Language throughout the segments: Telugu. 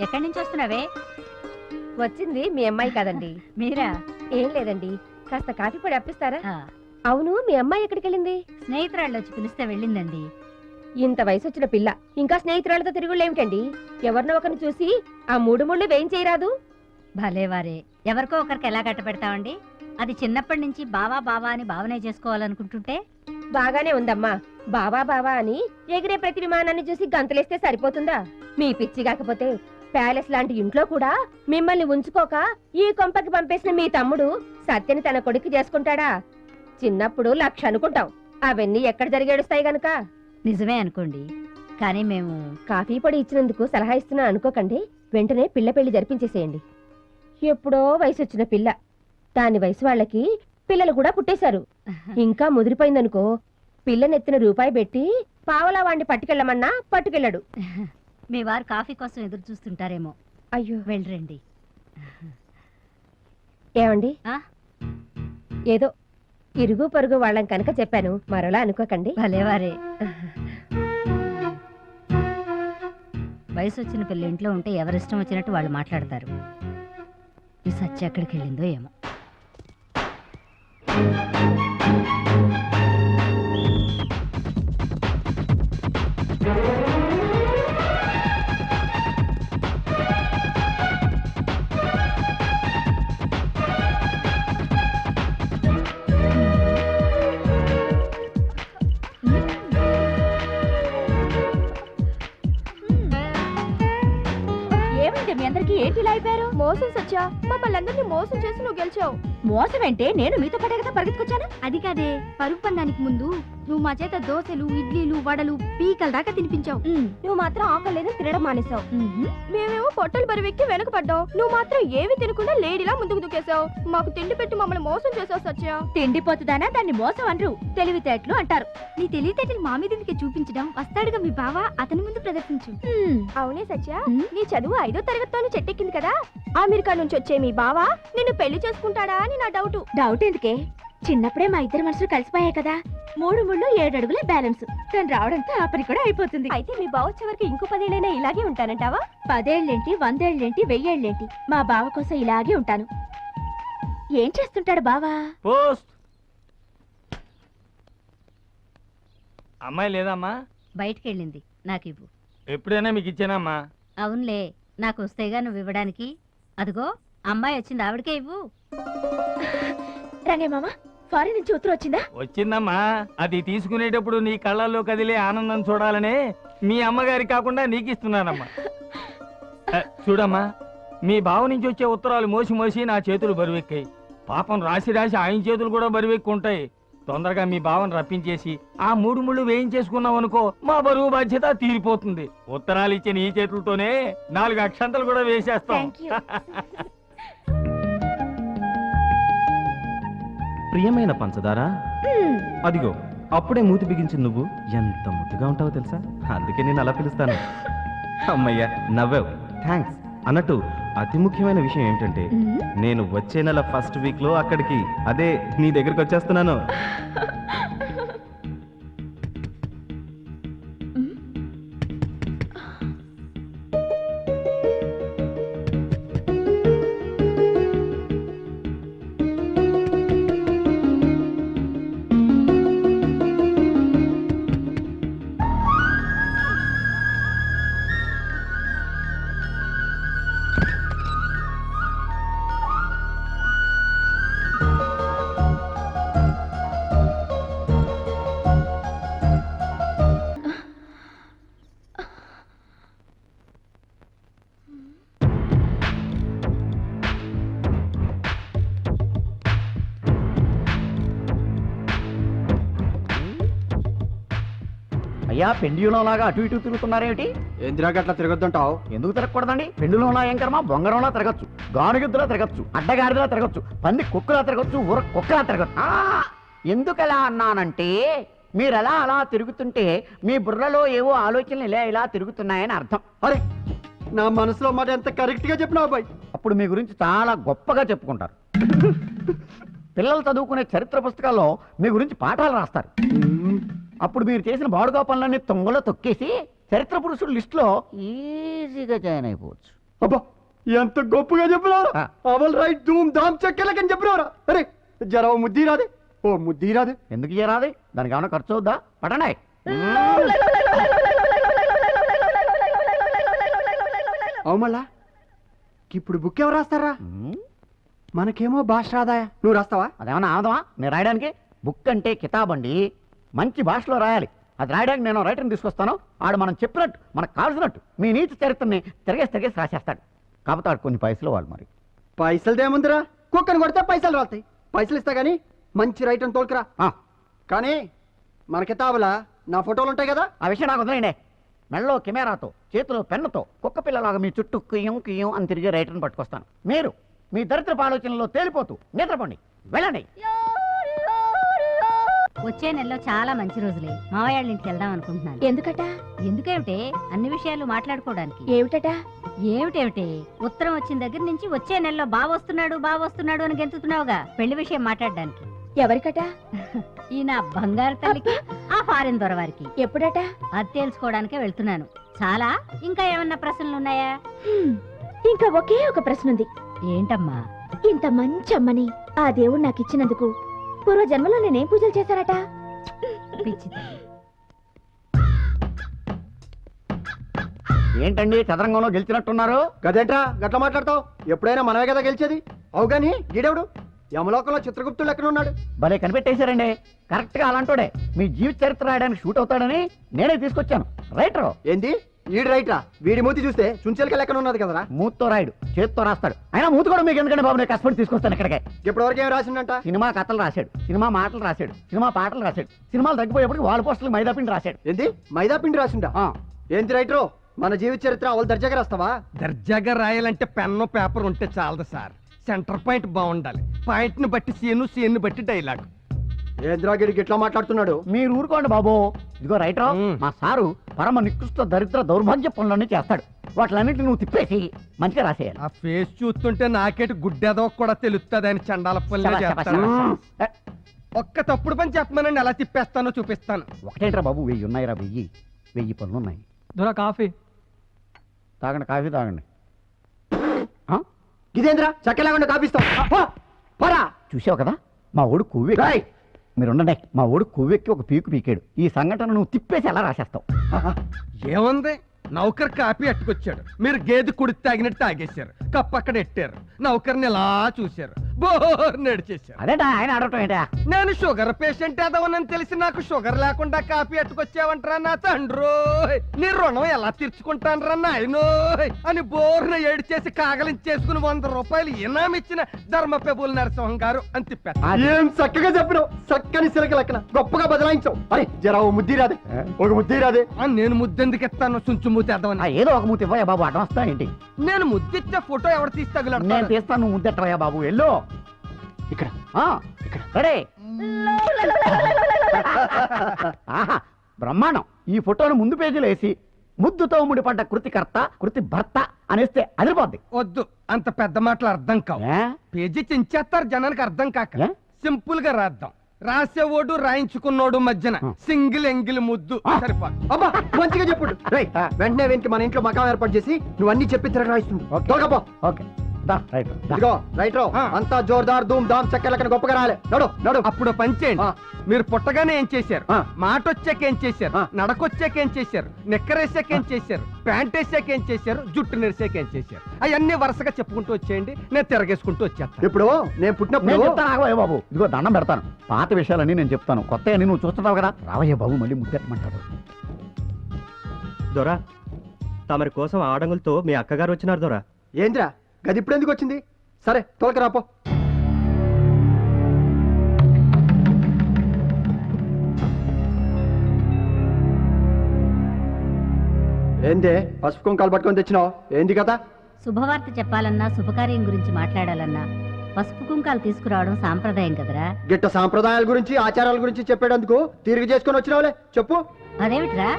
ఎక్కడి నుంచి వస్తున్నావే? వచ్చింది మీ అమ్మాయి కదండి. మీరా? ఏం లేదండి. కాస్త కాఫీ పొడి అప్పిస్తారా? ఆ, అవును మీ అమ్మాయి ఎక్కడికి వెళ్ళింది? స్నేహితురాళ్ళు వచ్చి పిలిస్తే వెళ్ళిందండి. ఇంత వయసు వచ్చిన పిల్ల. ఇంకా స్నేహితురాలతో తిరుగుళ్ళేమిటండి ఎవరినో ఒకరిని చూసి ఆ మూడు ముళ్ళు వేయించేయరాదు భలేవారే ఎవరికో ఒకరికి ఎలా కట్టపెడతామండి అది చిన్నప్పటి నుంచి బావా బావా అని భావనే చేసుకోవాలనుకుంటుంటే? బాగానే ఉందమ్మా. బావా బావా అని ఎగిరే ప్రతి విమానాన్ని చూసి గంతులేస్తే సరిపోతుందా? మీ పిచ్చి కాకపోతే ప్యాలెస్ లాంటి ఇంట్లో కూడా మిమ్మల్ని ఉంచుకోక ఈ కొంపకి పంపేసిన మీ తమ్ముడు సత్యని తన కొడుకు చేసుకుంటాడా? చిన్నప్పుడు లక్ష అనుకుంటాం. అవన్నీ ఎక్కడ జరిగేడుస్తాయి గనక? నిజమే అనుకోండి. కానీ మేము కాఫీ పొడి ఇచ్చినందుకు సలహా ఇస్తున్నా అనుకోకండి. వెంటనే పిల్ల పెళ్ళి జరిపించేసేయండి. ఎప్పుడో వయసు వచ్చిన పిల్ల. దాని వయసు వాళ్ళకి పిల్లలు కూడా పుట్టేశారు. ఇంకా ముదిరిపోయిందనుకో పిల్లనెత్తిన రూపాయి పెట్టి పావలా వాడిని పట్టుకెళ్ళమన్నా పట్టుకెళ్ళడు. మీ వారు కాఫీ కోసం ఎదురు చూస్తుంటారేమో. అయ్యో. వెళ్ళరండి. ఏమండి? ఆ? ఏదో ఇరుగు పరుగు వాళ్ళం కనుక చెప్పాను. మరోలా అనుకోకండి. భలేవారే. వయసు వచ్చిన పిల్ల ఇంట్లో ఉంటే ఎవరిష్టం వచ్చినట్టు వాళ్ళు మాట్లాడతారు. ఈ సత్య ఎక్కడికి వెళ్ళిందో ఏమో. మోసం సత్య మమ్మల్ని అందరినీ మోసం చేసి నువ్వు గెలిచావు. మోసం అంటే నేను మీతో పాటే కదా పరిగెత్తుకొచ్చాను? అది కాదే పరుగు పందానికి ముందు నువ్వు మా చేత దోశలు ఇడ్లీలు వడలు పీకల దాకా తినిపించావు. నువ్వు మాత్రం ఆకలేదని తినడం మానేశావు. మేమేమో పొట్టలు బరువెక్కి వెనకపడ్డావు నువ్వు మాత్రం ఏవి తినకుండా లేడీలా ముందుకు దూకేశావు. మాకు తిండి పెట్టి మమ్మల్ని మోసం చేసావు సత్య. తిండిపోతుందానా? దాన్ని మోసం అనరు. తెలివితేటలు అంటారు. నీ తెలివితేటలు మా మీదకి చూపించడం? వస్తాడుగా మీ బావ అతని ముందు ప్రదర్శించు. అవునే సత్య. నీ చదువు ఐదో తరగతితోనే చెట్టెక్కింది కదా? అమెరికా నుంచి వచ్చే మీ బావ నిన్ను పెళ్ళి చేసుకుంటాడా అని నా డౌట్ డౌట్ ఎందుకే? చిన్నప్పుడే మా ఇద్దరు మనసులు కలిసిపోయాయి కదా. మూడు ముళ్ళు ఏడు అడుగుల బ్యాలెన్స్ తను రావడంతో ఆ పని కూడా అయిపోతుంది. అయితే మీ బావ వచ్చే వరకు ఇంకో పదేళ్ళైనా ఇలాగే ఉంటానంటావా? పదేళ్ళేంటి వందేళ్ళేంటి వెయ్యేళ్ళేంటి? మా బావ కోసం ఇలాగే ఉంటాను. ఏం చేస్తుంటాడు బావా? పోస్ట్. అమ్మాయి లేదమ్మా. బయటికి వెళ్ళింది నాకు ఇవ్వు ఎప్పుడైనా మీకు ఇచ్చానమ్మా. అవునులే నాకు వస్తేగా నువ్వు ఇవ్వడానికి. అదిగో. అమ్మాయి వచ్చింది ఆవిడకే ఇవ్వు. రంగే మామ ఫారిన్ నుంచి ఉత్తరం వచ్చిందా? వచ్చిందమ్మా. అది తీసుకునేటప్పుడు నీ కళ్ళల్లో కదిలే ఆనందం చూడాలనే మీ అమ్మగారి కాకుండా నీకు ఇస్తున్నానమ్మా చూడమ్మా మీ బావ నుంచి వచ్చే ఉత్తరాలు మోసి మోసి నా చేతులు బరువెక్కాయి. పాపం రాసి రాసి ఆయన చేతులు కూడా బరువెక్కి ఉంటాయి తొందరగా మీ బావని రప్పించేసి ఆ మూడు ముళ్ళు వేయించేసుకున్నాం అనుకో మా బరువు బాధ్యత తీరిపోతుంది. ఉత్తరాలు ఇచ్చిన ఈ చేతులతోనే నాలుగు అక్షంతలు కూడా వేసేస్తాం. ప్రియమైన పంచదార? అదిగో అప్పుడే మూతి బిగించింది నువ్వు. ఎంత ముద్దుగా ఉంటావో తెలుసా? అందుకే నేను అలా పిలుస్తాను. అమ్మయ్య నవ్వావు. థ్యాంక్స్ అన్నట్టు అతి ముఖ్యమైన విషయం ఏమిటంటే నేను వచ్చే నెల ఫస్ట్ వీక్లో అక్కడికి అదే నీ దగ్గరికి వచ్చేస్తున్నాను. అయ్యా పెండ్యూలం లాగా అటు ఇటు తిరుగుతున్నారేమిటి? ఏందిరా గట్లా తిరగద్దంటావు? ఎందుకు తిరగకూడదండి? పెండులంలా ఏం కర్మ? బొంగరంలా తిరగచ్చు. గానుగిద్దులా తిరగచ్చు. అడ్డగాడిలా తిరగచ్చు. పంది కుక్కలా తిరగచ్చు. ఊర కుక్కలా తిరగచ్చు. ఆ, ఎందుకు అలా అన్నానంటే మీరు ఎలా అలా తిరుగుతుంటే మీ బుర్రలో ఏవో ఆలోచనలు ఇలా ఇలా తిరుగుతున్నాయని అర్థం. అరే నా మనసులో మాట ఎంత కరెక్ట్గా చెప్పినావు బాయ్? అప్పుడు మీ గురించి చాలా గొప్పగా చెప్పుకుంటారు. పిల్లలు చదువుకునే చరిత్ర పుస్తకాల్లో మీ గురించి పాఠాలు రాస్తారు. అప్పుడు మీరు చేసిన బాడుగా పనులన్నీ తొంగలో తొక్కేసి చరిత్ర పురుషుల లిస్టులో ఈజీగా జాయిన్ అయిపోవచ్చు. అబ్బా ఎంత గొప్పగా చెప్పినారా. అవల్ రైట్ ధూమ్ ధామ్ చెక్కెలకని చెప్పినారా. అరే జర ఓ ముద్ది రాదే. ఓ ముద్ది రాదే. ఎందుకు చేయరాది దానికి ఏమైనా ఖర్చు అవుద్దా? పట్టండి అవు మళ్ళా ఇప్పుడు బుక్ ఎవరు రాస్తారా. మనకేమో భాష రాదాయా? నువ్వు రాస్తావా? అదేమన్నా ఆదమా నేను రాయడానికి. బుక్ అంటే కితాబ్ అండి. మంచి భాషలో రాయాలి. అది రాయడానికి నేను రైటర్ని తీసుకొస్తాను. ఆడు మనం చెప్పినట్టు మనకు కావాల్సినట్టు మీ నీతి చరిత్రని తిరిగేసి తిరిగేసి రాసేస్తాడు. కాకపోతే ఆడు కొన్ని పైసలు వాళ్ళు మరి. పైసలు దేముందిరా? కుక్కని కొడితే పైసలు రాస్తాయి పైసలు ఇస్తా గానీ మంచి రైటర్ తోలుకురా. ఆ, కానీ మన కితాబులా నా ఫోటోలు ఉంటాయి కదా? ఆ విషయం నాకు వదిలేండి మెళ్ళో కెమెరాతో చేతిలో పెన్నుతో కుక్క పిల్లలాగా మీ చుట్టూ కుయ్యం కుయ్యం అని తిరిగి రైటర్ని పట్టుకొస్తాను. మీరు మీ దరిద్రపు ఆలోచనలో తేలిపోతూ నిద్రపోండి. వెళ్ళండి. వచ్చే నెలలో చాలా మంచి రోజులే. మావయ్య వాళ్ళ ఇంటికి వెళ్దాం అనుకుంటున్నాను. ఎందుకట? ఎందుకేమిటే? అన్ని విషయాలు మాట్లాడుకోవడానికి. ఏమిటట? ఏమిటేమిటి? ఉత్తరం వచ్చిన దగ్గర నుంచి వచ్చే నెలలో బావొస్తున్నాడు బావొస్తున్నాడు అని గెంతుతున్నావుగా పెళ్ళి విషయం మాట్లాడడానికి. ఎవరికట? ఈ నా బంగారు తల్లికి ఆ ఫారెన్ దొరవారికి. ఎప్పుడట? అది తెలుసుకోవడానికే వెళ్తున్నాను. చాలా? ఇంకా ఏమన్నా ప్రశ్నలు ఉన్నాయా? ఇంకా ఒకే ఒక ప్రశ్న ఉంది ఏంటమ్మా? ఇంత మంచి అమ్మని ఆ దేవుడు నాకు ఇచ్చినందుకు పూర్వ జన్మలో నేనేం పూజలు చేశారట. ఏంటండి చదరంగంలో గెలిచినట్టున్నారు? గదేంట్రా? గట్ల మాట్లాడతావు? ఎప్పుడైనా మనమే కదా గెలిచేది? అవు గాని గీడెవడు యమలోకంలో చిత్రగుప్తుడు లెక్కన ఉన్నాడు భలే కనిపెట్టేశారండి. కరెక్ట్గా అలాంటోడే. మీ జీవిత చరిత్ర రాయడానికి షూట్ అవుతాడని నేనే తీసుకొచ్చాను. రైటర్. ఏంది? ఈడు రైట్రా? వీడి మూతి చూస్తే చుంచెలక లెక్కన ఉన్నది కదరా? మూత్తో రాయడు చేత్తో రాస్తాడు. అయినా మూతి కూడా మీకు ఎందుకంటే బాబు? నేను కష్టపడి తీసుకొస్తాను ఇక్కడికే. ఇప్పటి వరకు ఏం రాసిండంట? సినిమా కథలు రాశాడు. సినిమా మాటలు రాశాడు. సినిమా పాటలు రాశాడు. సినిమాలు తగ్గిపోయేప్పటికి వాల్ పోస్టులు మైదాపిండి రాశాడు. ఏంది? మైదా పిండి రాసిండా? ఆ, ఏంది రైటరు? మన జీవిత చరిత్ర అవల్ దర్జాగా రాస్తావా? దర్జాగా రాయాలంటే పెన్ను పేపర్ ఉంటే చాలదు సార్. సెంటర్ పాయింట్ బాగుండాలి. పాయింట్ని బట్టి సీను సీన్ బట్టి డైలాగ్. ఏంద్రా గిడికి ఇట్లా మాట్లాడుతున్నాడు? మీరు ఊరుకోండి బాబు. ఇదిగో రైటర్ మ్. మా సారు పరమ నికృష్ట దరిద్ర దౌర్భాగ్య పనులన్నీ చేస్తాడు. వాటిలన్నింటిని నువ్వు తిప్పేసి మంచిగా రాసేయాలి. ఆ ఫేస్ చూస్తుంటే నాకేటి గుడ్డేదో కూడా తెలుస్తుంది అని చండాల పనులే చేస్తాను. ఏ, ఒక్క తప్పుడు పని చెప్పమనండి ఎలా తిప్పేస్తానో చూపిస్తాను. ఒకటేంట్రా బాబు వెయ్యి ఉన్నాయిరా వెయ్యి. వెయ్యి పనులు ఉన్నాయి. దొర కాఫీ. తాగండి కాఫీ తాగండి. ఆ? ఇదేంద్రా? చక్కలేకుండా కాపిస్తాం పరా. చూసావు కదా? మా ఓడు కొవ్వెక్కి మీరు మీరుండండి. మా ఓడు కొవ్వెక్కి ఒక పీకు పీకాడు. ఈ సంఘటన నువ్వు తిప్పేసి ఎలా రాసేస్తావు? ఏముంది? నౌకర్ కాపీ అట్టుకొచ్చాడు. మీరు గేదె కుడి తాగినట్టు తాగేశారు. కప్పు అక్కడ ఎట్టారు. నౌకర్ని ఎలా చూశారు? బోర్ నడిచేశారు. అదేంటా? ఆయన ఆడటం ఏంటా? నేను షుగర్ పేషెంట్ ఏదవనని తెలిసి నాకు షుగర్ లేకుండా కాపీ అట్టుకొచ్చావంటరా నా తండ్రోయ్ నీ రుణం ఎలా తీర్చుకుంటానరా నాయనోయ్ అని బోర్న ఏడిచేసి కాగలించేసుకుని వంద రూపాయలు ఇనామిచ్చిన ధర్మ పెబుల్ నరసింహం గారు అని తిప్పేస్తా ఏం చక్కగా చెప్పినావు? చక్కని సిలక లెక్కన. గొప్పగా బదలాయించావు. అరే జరా ఓ ముద్ది రాదే. ఒక ముద్ది రాదే. నేను ముద్దెందుకు ఇస్తాను చుంచు మూతి ఆ, ఎదవని ఏదో ఒక మూతి ఇవ్వయా బాబు అడ్డం వస్తా ఏంటి నేను ముద్దిచ్చే ఫోటో ఎవరు తీసి నేను తగులాడు తీస్తాను నువ్వు ముద్దెట్టవయ్యా బాబు ఎల్లో ఇక్కడ ఆ, ఇక్కడ ఆహా బ్రహ్మాండం ఈ ఫోటోను ముందు పేజీలో వేసి ముద్దుతో ముడిపడ్డ కృతికర్త కృతి భర్త అనేస్తే అదిరిపోద్ది వద్దు అంత పెద్ద మాటలు అర్థం కావు ఏ? పేజీ చించేస్తారు జనానికి అర్థం కాక? సింపుల్గా రాద్దాం రాసేవాడు రాయించుకున్నోడు మధ్యన ఆ. సింగిల్ ఎంగిల్ ముద్దు ఆ. అబ్బా మంచిగా చెప్పుడు రేయ్, ఆ. వెంటనే వెనక్కి మన ఇంట్లో మకాం ఏర్పాటు చేసి నువ్వు అన్ని చెప్పి తిరగ రాయిస్తుంది ఓకే. తొలగపో. ఇదిగో. అంతా జోర్దార్ ధూమ్ ధామ్ చక్కలకన గొప్పగా రాలే నడు నడు. అప్పుడు పని చేయండి. ఆ. మీరు పుట్టగానే ఏం చేశారు? ఆ. మాట వచ్చాక ఏం చేశారు? ఆ. నడకొచ్చాక ఏం చేశారు? నిక్కరేసాక ఏం చేశారు? ప్యాంట్ వేసాక ఏం చేశారు? జుట్టు నెరిసాక ఏం చేశారు? అవన్నీ వరుసగా చెప్పుకుంటూ వచ్చేయండి. నేను తిరగేసుకుంటూ వచ్చేస్తాను. ఇప్పుడు నేను పుట్టినప్పుడు బాబు. ఇదిగో దండం పెడతాను. పాత విషయాలన్నీ నేను చెప్తాను. కొత్త అని నువ్వు చూస్తున్నావు కదా? రావయ్య బాబు మళ్ళీ ముద్దెట్టమంటాడు దొరా తమరి కోసం ఆడంగులతో మీ అక్కగారు వచ్చినారు దొరా. ఏంద్రా? గది ఇప్పుడు ఎందుకు వచ్చింది? సరే తోలక రాపో ఏందే పసుపు కుంకాలు పట్టుకొని తెచ్చినావు? ఏంది కదా శుభవార్త చెప్పాలన్నా శుభకార్యం గురించి మాట్లాడాలన్నా పసుపు కుంకాలు తీసుకురావడం సాంప్రదాయం కదరా? గిట్ట సాంప్రదాయాల గురించి ఆచారాల గురించి చెప్పేటందుకు తిరిగి చేసుకొని వచ్చినావులే. చెప్పు. అదేమిట్రా?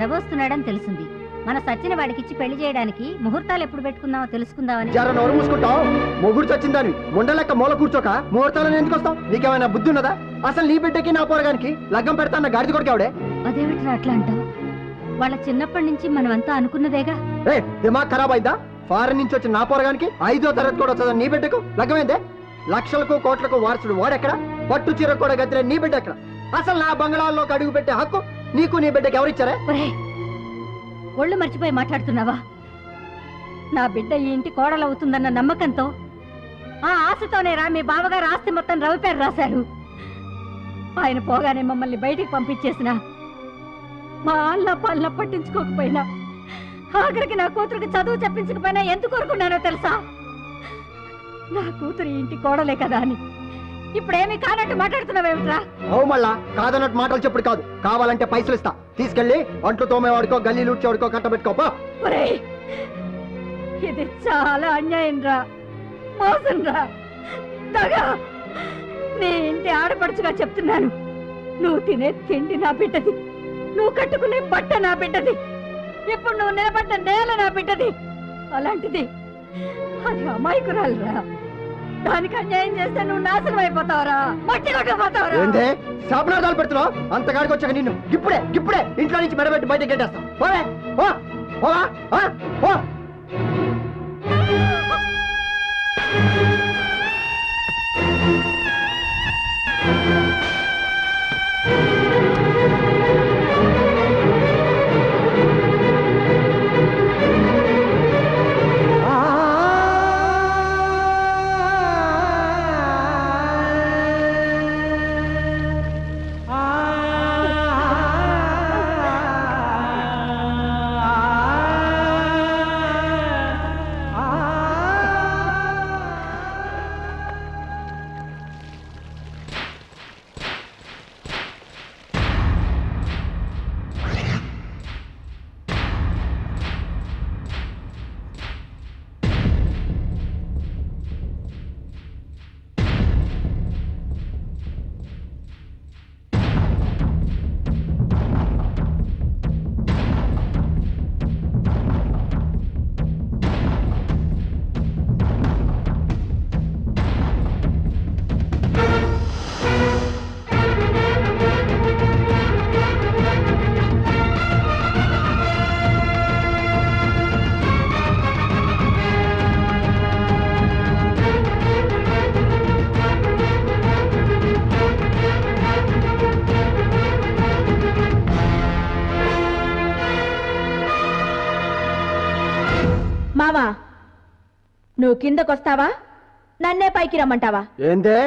రవొస్తున్నాడని తెలిసింది. మన సచ్చిన వాడికిచ్చి పెళ్ళి చేయడానికి ముహూర్తాలు ఎప్పుడు పెట్టుకుందామో తెలుసుకుందామని. నోరు మూసుకుంటావు? మొగుడు చచ్చిందని ముండలెక్క మూల కూర్చోక ముహూర్తాలను ఎందుకు వస్తావు? నీకేమైనా బుద్ధి ఉన్నదా? అసలు నీ బిడ్డకి నా పోరగానికి లగ్గం పెడతాన్న గాడిద కొడుకావిడే అదేమిట్రా అట్లా అంటావు? వాళ్ళ చిన్నప్పటి నుంచి మనమంతా అనుకున్నదేగా? ఏ దిమాగ్ ఖరాబ్ అయిందా? ఫారెన్ నుంచి వచ్చిన నా పోరగానికి ఐదో తరగతి కూడా చదివిన నీ బిడ్డకు? లగ్గమైందే? లక్షలకు కోట్లకు వారసుడు వాడెక్కడ? పట్టు చీర కూడా గదిలే నీ బిడ్డ ఎక్కడ? అసలు నా బంగళాల్లోకి అడుగు పెట్టే హక్కు నీకు నీ బిడ్డకి ఎవరిచ్చారే? ఒళ్ళు మర్చిపోయి మాట్లాడుతున్నావా? నా బిడ్డ ఈ ఇంటి కోడలవుతుందన్న నమ్మకంతో ఆ ఆశతోనే రా మీ బావగారు ఆస్తి మొత్తం రవి పేరు రాశారు. ఆయన పోగానే మమ్మల్ని బయటికి పంపించేసిన మా అల్ల పాలన పట్టించుకోకపోయినా ఆఖరికి నా కూతురికి చదువు చెప్పించకపోయినా ఎందుకు కోరుకున్నానో తెలుసా? నా కూతురు ఇంటి కోడలే కదా అని. ఇప్పుడేమీ కానట్టు మాట్లాడుతున్నావేమిట్రా? అవు మళ్ళా కాదన్నట్టు మాటలు చెప్పుడు కాదు. కావాలంటే పైసలు ఇస్తా. తీసుకెళ్ళి అంట్లు తోమేవాడికో గల్లీ లూడ్చేవాడికో కట్టబెట్టుకో పో. ఒరేయ్ ఇది చాలా అన్యాయం రా మోసం రా దగా నీ ఇంటి ఆడపడుచుగా చెప్తున్నాను. నువ్వు తినే తిండి నా బిడ్డది. నువ్వు కట్టుకునే బట్ట నా బిడ్డది. ఇప్పుడు నువ్వు నిలబడ్డ నేల నా బిడ్డది. అలాంటిది అది అమాయకురాలు రా దానికి అన్యాయం చేస్తే నువ్వు నాశనం అయిపోతావరా. మట్టి కొట్టుకుపోతావురా ఏందే శాపనార్థాలు పెడుతున్నావు? అంతగాడికి వచ్చాక నిన్ను ఇప్పుడే ఇప్పుడే ఇంట్లో నుంచి మెడబెట్టి బయటకు గెట్టేస్తా. పోవే పో పోవా ఆ? పో. నువ్వు కిందకొస్తావా? నన్నే పైకి రమ్మంటావా? ఏందే?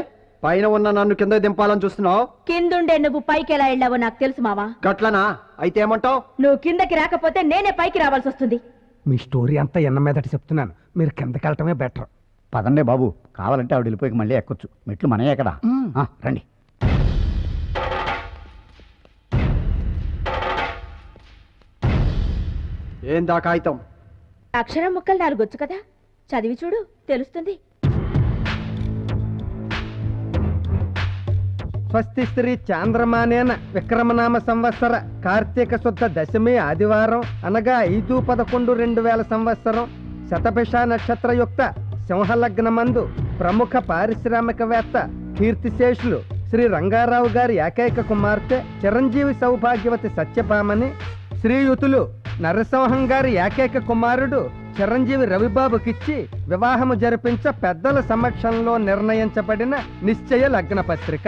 పైన ఉన్న నన్ను కింద దింపాలని చూస్తున్నావు? కిందుండే నువ్వు పైకి ఎలా వెళ్ళావో నాకు తెలుసు మావా. గట్లనా? అయితే ఏమంటావు? నువ్వు కిందకి రాకపోతే నేనే పైకి రావాల్సి వస్తుంది. మీ స్టోరీ అంతా ఎన్న మీదట చెప్తున్నాను. మీరు కిందకి వెళ్ళటమే బెటర్. పదండి బాబు. కావాలంటే ఆవిడ వెళ్ళిపోయి మళ్ళీ ఎక్కొచ్చు. మెట్లు మనయే కదా ఆ, రండి. ఏందా కాగితం? అక్షరం ముక్కలు నాలుగు వచ్చు కదా? చదివి చూడు తెలుస్తుంది. స్వస్తి శ్రీ చాంద్రమానేన విక్రమనామ సంవత్సర కార్తీక శుద్ధ దశమి ఆదివారం అనగా ఐదు పదకొండు రెండు వేల సంవత్సరం శతభిష నక్షత్రయుక్త సింహలగ్నమందు ప్రముఖ పారిశ్రామికవేత్త కీర్తిశేషులు శ్రీ రంగారావు గారి ఏకైక కుమార్తె చిరంజీవి సౌభాగ్యవతి సత్యభామని శ్రీయుతులు నరసింహం గారి ఏకైక కుమారుడు చిరంజీవి రవిబాబుకిచ్చి వివాహము జరిపించ పెద్దల సమక్షంలో నిర్ణయించబడిన నిశ్చయ లగ్న పత్రిక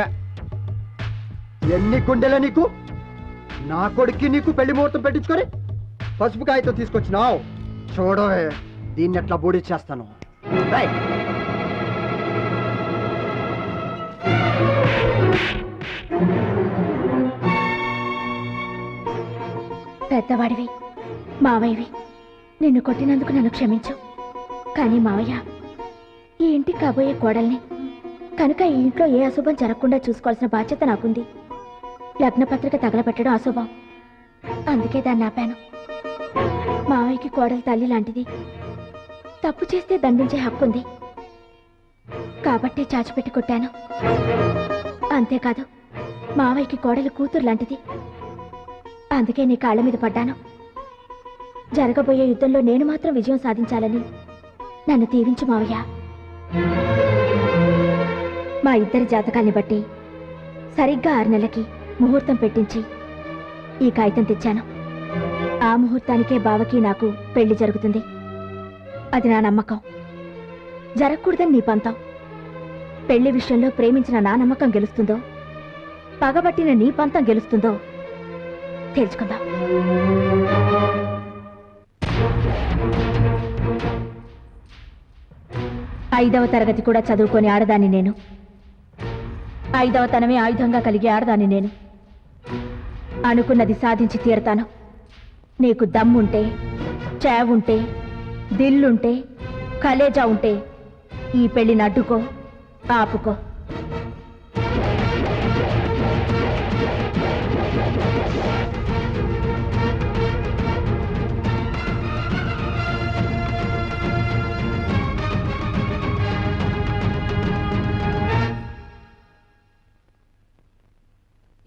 ఎన్ని గుండెల నీకు? నా కొడుక్కి నీకు పెళ్ళి ముహూర్తం పెట్టించుకొని పసుపు కాగితం తీసుకొచ్చినావు? చూడవే దీన్ని ఎట్లా బూడి చేస్తాను? పెద్దవాడివి మావయ్యవి నిన్ను కొట్టినందుకు నన్ను క్షమించు. కానీ మావయ్య ఈ ఇంటికి కాబోయే కోడల్ని కనుక ఈ ఇంట్లో ఏ అశుభం జరగకుండా చూసుకోవాల్సిన బాధ్యత నాకుంది. లగ్నపత్రిక తగలబెట్టడం అశుభం. అందుకే దాన్ని ఆపాను. మావయ్యకి కోడలి తల్లి లాంటిది. తప్పు చేస్తే దండించే హక్కు ఉంది కాబట్టే చాచిపెట్టి కొట్టాను. అంతేకాదు మావయ్యకి కోడలు కూతురు లాంటిది. అందుకే నీ కాళ్ళ మీద పడ్డాను. జరగబోయే యుద్ధంలో నేను మాత్రం విజయం సాధించాలని నన్ను దీవించు మావయ్య. మా ఇద్దరి జాతకాల్ని బట్టి సరిగ్గా ఆరు నెలలకి ముహూర్తం పెట్టించి ఈ కాగితం తెచ్చాను. ఆ ముహూర్తానికే బావకి నాకు పెళ్ళి జరుగుతుంది. అది నా నమ్మకం. జరగకూడదని నీ పంతం. పెళ్ళి విషయంలో ప్రేమించిన నా నమ్మకం గెలుస్తుందో పగబట్టిన నీ పంతం గెలుస్తుందో తెలుసుకుందాం. ఐదవ తరగతి కూడా చదువుకొని ఆడదాన్ని నేను. ఐదవ తనమే ఆయుధంగా కలిగి ఆడదాన్ని నేను. అనుకున్నది సాధించి తీరతాను. నీకు దమ్ముంటే చావుంటే దిల్లుంటే కలేజా ఉంటే ఈ పెళ్ళిని అడ్డుకో ఆపుకో.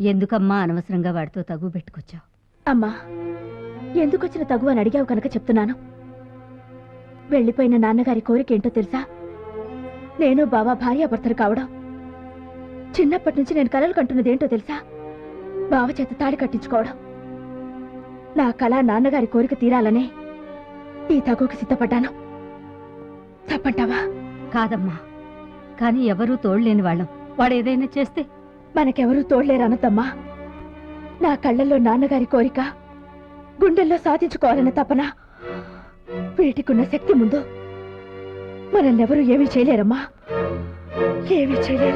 ఎందుకమ్మా అనవసరంగా వాడితో తగు పెట్టుకొచ్చావు? అమ్మా ఎందుకొచ్చిన తగు అని అడిగావు కనుక చెప్తున్నాను? వెళ్ళిపోయిన నాన్నగారి కోరిక ఏంటో తెలుసా? నేను బావ భార్యాభర్తలు కావడం. చిన్నప్పటి నుంచి నేను కలలు కంటున్నది ఏంటో తెలుసా? బావ చేత తాడి కట్టించుకోవడం. నా కళ నాన్నగారి కోరిక తీరాలనే ఈ తగుకి సిద్ధపడ్డాను. తప్పంటావా? కాదమ్మా కానీ ఎవరూ తోడలేని వాళ్ళం. వాడు ఏదైనా చేస్తే మనకెవరూ తోడలేరనద్దమ్మా నా కళ్ళల్లో నాన్నగారి కోరిక గుండెల్లో సాధించుకోవాలన్న తపన వీటికున్న శక్తి ముందు మనల్నెవరూ ఏమీ చేయలేరమ్మా. ఏమీ చేయలేరు.